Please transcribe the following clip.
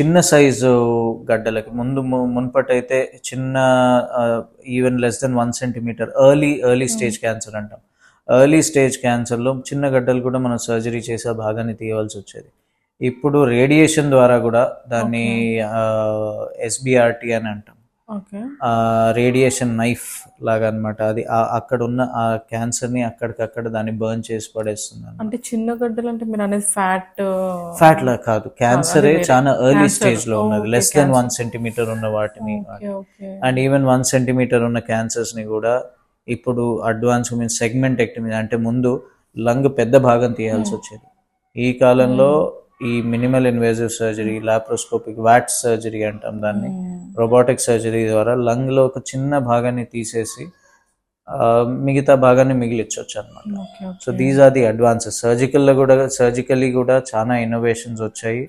చిన్న సైజు గడ్డలకి ముందు ము- మునుపటైతే చిన్న even less then one centimetre early early stage cancer అంటాం. ఎర్లీ స్టేజ్ క్యాన్సర్లో చిన్న గడ్డలు కూడా మనం సర్జరీ చేసి భాగాన్ని తీయవలసి వచ్చేది. ఇప్పుడు రేడియేషన్ ద్వారా కూడా దాన్ని ఎస్బిఆర్టీ అని అంటాం. రేడియేషన్ నైఫ్ లాగా అన్నమాట అది అక్కడ ఉన్న ఆ క్యాన్సర్ని అక్కడికక్కడ దాన్ని బర్న్ చేసి పడేస్తుంది. అంటే చిన్న గడ్డలు అంటే మీరు అనేది ఫ్యాట్ ఫ్యాట్ లా కాదు. క్యాన్సరే. చాలా ఎర్లీ. స్టేజ్లో ఉన్నది. Less than. వన్ సెంటీమీటర్ ఉన్న వాటిని అండ్ ఈవెన్ వన్ సెంటీమీటర్ ఉన్న క్యాన్సర్స్ని కూడా ఇప్పుడు అడ్వాన్స్ మీన్స్ సెగ్మెంట్ ఎక్టమీ అంటే ముందు లంగ్ పెద్ద భాగం తీయాల్సి వచ్చేది. ఈ కాలంలో ఈ minimal invasive surgery laparoscopic VATS surgery అంటాం దాన్ని. రోబోటిక్ సర్జరీ ద్వారా లంగ్లో ఒక చిన్న భాగాన్ని తీసేసి మిగతా భాగాన్ని మిగిలించవచ్చు అనమాట so these are the advances సర్జికల్లో కూడా సర్జికల్లీ కూడా చాలా ఇన్నోవేషన్స్ వచ్చాయి.